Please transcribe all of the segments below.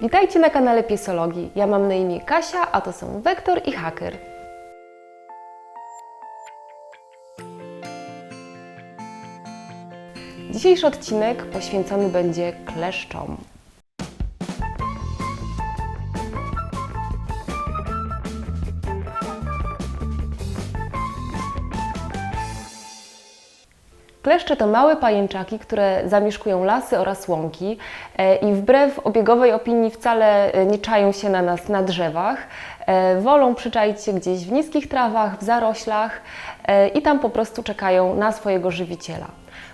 Witajcie na kanale Piesologii. Ja mam na imię Kasia, a to są Wektor i Haker. Dzisiejszy odcinek poświęcony będzie kleszczom. Kleszcze to małe pajęczaki, które zamieszkują lasy oraz łąki e, i wbrew obiegowej opinii wcale e, nie czają się na nas na drzewach. E, Wolą przyczaić się gdzieś w niskich trawach, w zaroślach i tam po prostu czekają na swojego żywiciela.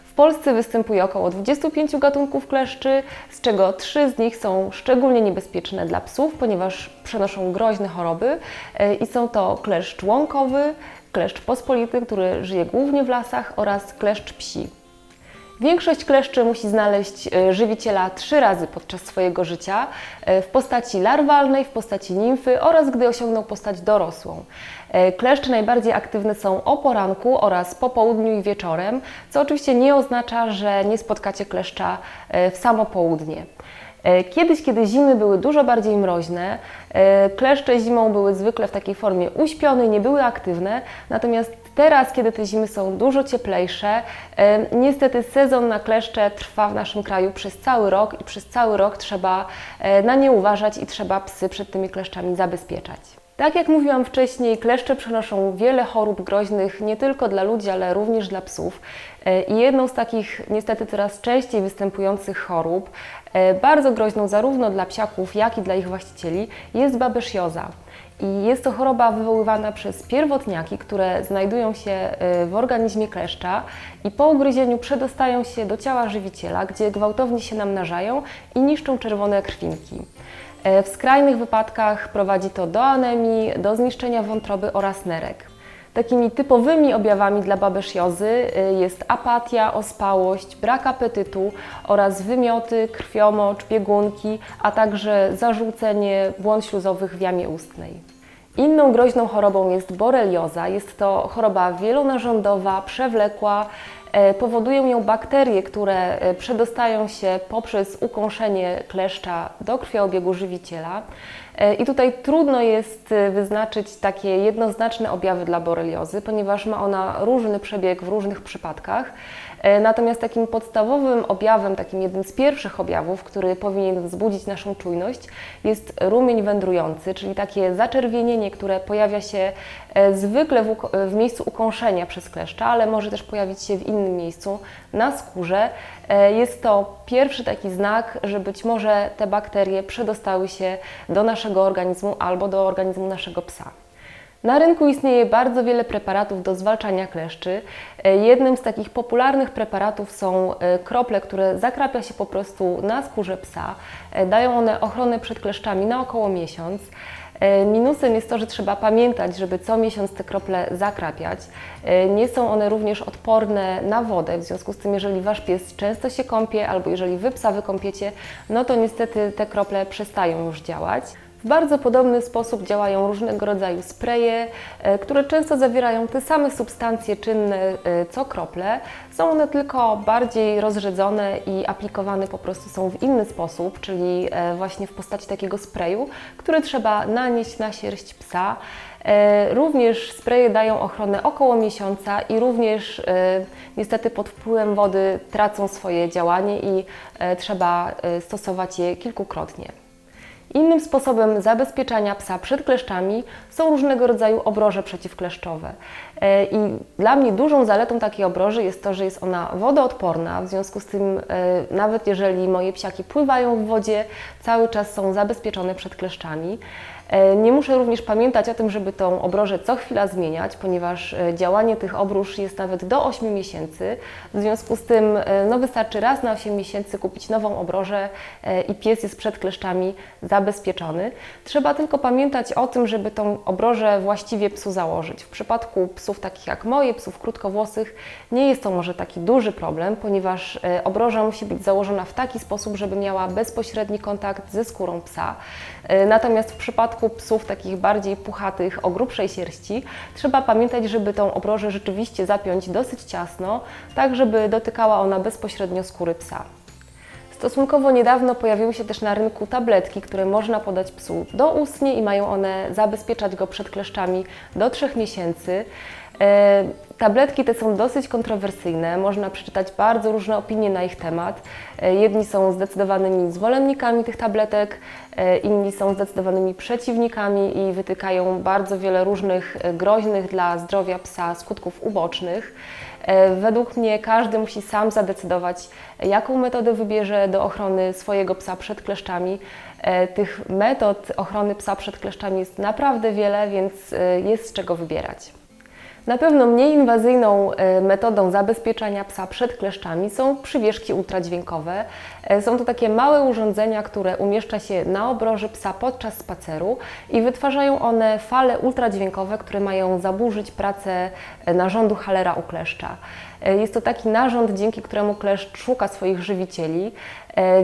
W Polsce występuje około 25 gatunków kleszczy, z czego trzy z nich są szczególnie niebezpieczne dla psów, ponieważ przenoszą groźne choroby i są to kleszcz łąkowy, kleszcz pospolity, który żyje głównie w lasach oraz kleszcz psi. Większość kleszczy musi znaleźć e, żywiciela trzy razy podczas swojego życia e, w postaci larwalnej, w postaci nimfy oraz gdy osiągną postać dorosłą. E, Kleszcze najbardziej aktywne są o poranku oraz po południu i wieczorem, co oczywiście nie oznacza, że nie spotkacie kleszcza w samo południe. E, Kiedyś, kiedy zimy były dużo bardziej mroźne, e, kleszcze zimą były zwykle w takiej formie uśpionej, nie były aktywne, natomiast teraz, kiedy te zimy są dużo cieplejsze, e, niestety sezon na kleszcze trwa w naszym kraju przez cały rok i przez cały rok trzeba na nie uważać i trzeba psy przed tymi kleszczami zabezpieczać. Tak jak mówiłam wcześniej, kleszcze przenoszą wiele chorób groźnych nie tylko dla ludzi, ale również dla psów. I jedną z takich niestety coraz częściej występujących chorób, bardzo groźną zarówno dla psiaków, jak i dla ich właścicieli, jest babesjoza. I jest to choroba wywoływana przez pierwotniaki, które znajdują się e, w organizmie kleszcza i po ugryzieniu przedostają się do ciała żywiciela, gdzie gwałtownie się namnażają i niszczą czerwone krwinki. E, W skrajnych wypadkach prowadzi to do anemii, do zniszczenia wątroby oraz nerek. Takimi typowymi objawami dla babesjozy y, jest apatia, ospałość, brak apetytu oraz wymioty, krwiomocz, biegunki, a także zażółcenie błon śluzowych w jamie ustnej. Inną groźną chorobą jest borelioza. Jest to choroba wielonarządowa, przewlekła. E, Powodują ją bakterie, które e, przedostają się poprzez ukąszenie kleszcza do krwioobiegu żywiciela. E, I tutaj trudno jest wyznaczyć takie jednoznaczne objawy dla boreliozy, ponieważ ma ona różny przebieg w różnych przypadkach. E, Natomiast takim podstawowym objawem, takim jednym z pierwszych objawów, który powinien wzbudzić naszą czujność, jest rumień wędrujący, czyli takie zaczerwienienie, które pojawia się e, zwykle w, w miejscu ukąszenia przez kleszcza, ale może też pojawić się w innym miejscu, na skórze. E, Jest to pierwszy taki znak, że być może te bakterie przedostały się do naszego organizmu albo do organizmu naszego psa. Na rynku istnieje bardzo wiele preparatów do zwalczania kleszczy. E, Jednym z takich popularnych preparatów są e, krople, które zakrapia się po prostu na skórze psa. E, Dają one ochronę przed kleszczami na około miesiąc. Minusem jest to, że trzeba pamiętać, żeby co miesiąc te krople zakrapiać. Nie są one również odporne na wodę, w związku z tym, jeżeli Wasz pies często się kąpie albo jeżeli Wy psa wykąpiecie, no to niestety te krople przestają już działać. W bardzo podobny sposób działają różnego rodzaju spreje, e, które często zawierają te same substancje czynne e, co krople. Są one tylko bardziej rozrzedzone i aplikowane po prostu są w inny sposób, czyli e, właśnie w postaci takiego sprayu, który trzeba nanieść na sierść psa. Również spreje dają ochronę około miesiąca i również niestety pod wpływem wody tracą swoje działanie i trzeba stosować je kilkukrotnie. Innym sposobem zabezpieczania psa przed kleszczami są różnego rodzaju obroże przeciwkleszczowe. E, I dla mnie dużą zaletą takiej obroży jest to, że jest ona wodoodporna, w związku z tym e, nawet jeżeli moje psiaki pływają w wodzie, cały czas są zabezpieczone przed kleszczami. E, Nie muszę również pamiętać o tym, żeby tą obrożę co chwila zmieniać, ponieważ działanie tych obróż jest nawet do 8 miesięcy. W związku z tym no, wystarczy raz na 8 miesięcy kupić nową obrożę i pies jest przed kleszczami zabezpieczony. Trzeba tylko pamiętać o tym, żeby tą obrożę właściwie psu założyć. W przypadku psów takich jak moje, psów krótkowłosych, nie jest to może taki duży problem, ponieważ e, obroża musi być założona w taki sposób, żeby miała bezpośredni kontakt ze skórą psa. E, Natomiast w przypadku psów takich bardziej puchatych, o grubszej sierści, trzeba pamiętać, żeby tą obrożę rzeczywiście zapiąć dosyć ciasno, tak żeby dotykała ona bezpośrednio skóry psa. Stosunkowo niedawno pojawiły się też na rynku tabletki, które można podać psu doustnie i mają one zabezpieczać go przed kleszczami do 3 miesięcy. E, Tabletki te są dosyć kontrowersyjne, można przeczytać bardzo różne opinie na ich temat. E, Jedni są zdecydowanymi zwolennikami tych tabletek, e, inni są zdecydowanymi przeciwnikami i wytykają bardzo wiele różnych groźnych dla zdrowia psa skutków ubocznych. Według mnie każdy musi sam zadecydować, jaką metodę wybierze do ochrony swojego psa przed kleszczami. Tych metod ochrony psa przed kleszczami jest naprawdę wiele, więc jest z czego wybierać. Na pewno mniej inwazyjną e, metodą zabezpieczania psa przed kleszczami są przywieszki ultradźwiękowe. E, Są to takie małe urządzenia, które umieszcza się na obroży psa podczas spaceru i wytwarzają one fale ultradźwiękowe, które mają zaburzyć pracę e, narządu Hallera u kleszcza. E, Jest to taki narząd, dzięki któremu kleszcz szuka swoich żywicieli,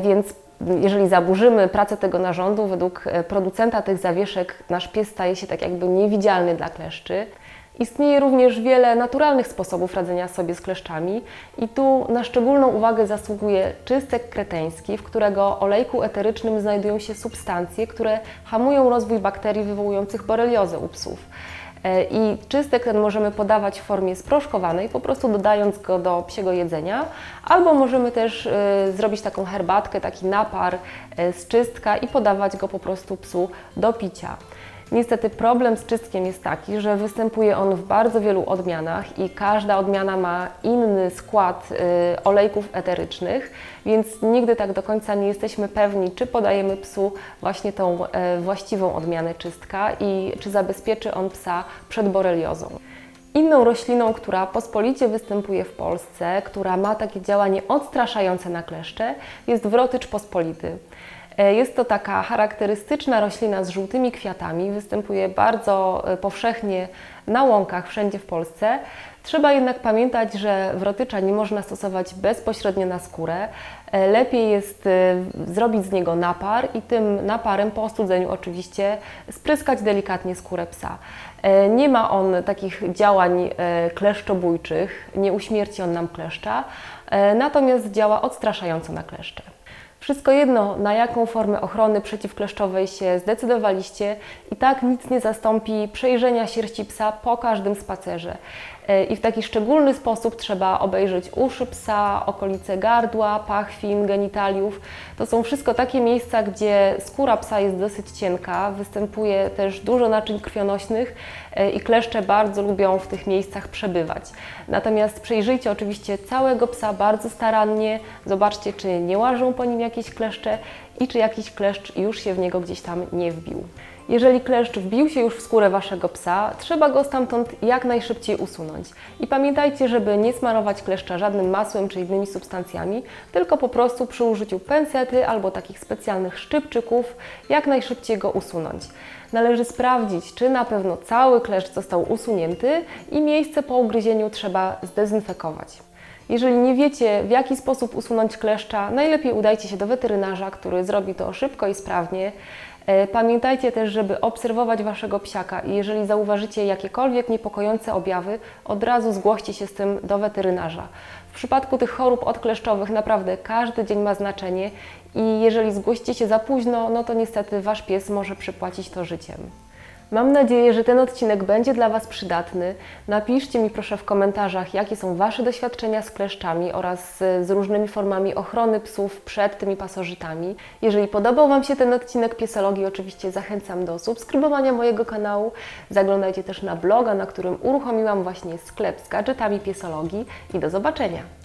więc jeżeli zaburzymy pracę tego narządu, według producenta tych zawieszek nasz pies staje się tak jakby niewidzialny dla kleszczy. Istnieje również wiele naturalnych sposobów radzenia sobie z kleszczami i tu na szczególną uwagę zasługuje czystek kreteński, w którego olejku eterycznym znajdują się substancje, które hamują rozwój bakterii wywołujących boreliozę u psów. E, I czystek ten możemy podawać w formie sproszkowanej, po prostu dodając go do psiego jedzenia, albo możemy też e, zrobić taką herbatkę, taki napar e, z czystka i podawać go po prostu psu do picia. Niestety problem z czystkiem jest taki, że występuje on w bardzo wielu odmianach i każda odmiana ma inny skład y, olejków eterycznych, więc nigdy tak do końca nie jesteśmy pewni, czy podajemy psu właśnie tą e, właściwą odmianę czystka i czy zabezpieczy on psa przed boreliozą. Inną rośliną, która pospolicie występuje w Polsce, która ma takie działanie odstraszające na kleszcze, jest wrotycz pospolity. E, Jest to taka charakterystyczna roślina z żółtymi kwiatami, występuje bardzo e, powszechnie na łąkach wszędzie w Polsce. Trzeba jednak pamiętać, że wrotycza nie można stosować bezpośrednio na skórę. E, Lepiej jest zrobić z niego napar i tym naparem po ostudzeniu oczywiście spryskać delikatnie skórę psa. Nie ma on takich działań kleszczobójczych, nie uśmierci on nam kleszcza, natomiast działa odstraszająco na kleszcze. Wszystko jedno, na jaką formę ochrony przeciwkleszczowej się zdecydowaliście, i tak nic nie zastąpi przejrzenia sierści psa po każdym spacerze. E, I w taki szczególny sposób trzeba obejrzeć uszy psa, okolice gardła, pachwin, genitaliów. To są wszystko takie miejsca, gdzie skóra psa jest dosyć cienka, występuje też dużo naczyń krwionośnych e, i kleszcze bardzo lubią w tych miejscach przebywać. Natomiast przejrzyjcie oczywiście całego psa bardzo starannie, zobaczcie, czy nie łażą po nim jakieś kleszcze i czy jakiś kleszcz już się w niego gdzieś tam nie wbił. Jeżeli kleszcz wbił się już w skórę Waszego psa, trzeba go stamtąd jak najszybciej usunąć. I pamiętajcie, żeby nie smarować kleszcza żadnym masłem czy innymi substancjami, tylko po prostu przy użyciu pensety albo takich specjalnych szczypczyków jak najszybciej go usunąć. Należy sprawdzić, czy na pewno cały kleszcz został usunięty i miejsce po ugryzieniu trzeba zdezynfekować. Jeżeli nie wiecie, w jaki sposób usunąć kleszcza, najlepiej udajcie się do weterynarza, który zrobi to szybko i sprawnie. E, Pamiętajcie też, żeby obserwować Waszego psiaka i jeżeli zauważycie jakiekolwiek niepokojące objawy, od razu zgłoście się z tym do weterynarza. W przypadku tych chorób odkleszczowych naprawdę każdy dzień ma znaczenie i jeżeli zgłosicie się za późno, no to niestety Wasz pies może przypłacić to życiem. Mam nadzieję, że ten odcinek będzie dla Was przydatny. Napiszcie mi proszę w komentarzach, jakie są Wasze doświadczenia z kleszczami oraz z, różnymi formami ochrony psów przed tymi pasożytami. Jeżeli podobał Wam się ten odcinek Piesologii, oczywiście zachęcam do subskrybowania mojego kanału. Zaglądajcie też na bloga, na którym uruchomiłam właśnie sklep z gadżetami piesologii i do zobaczenia.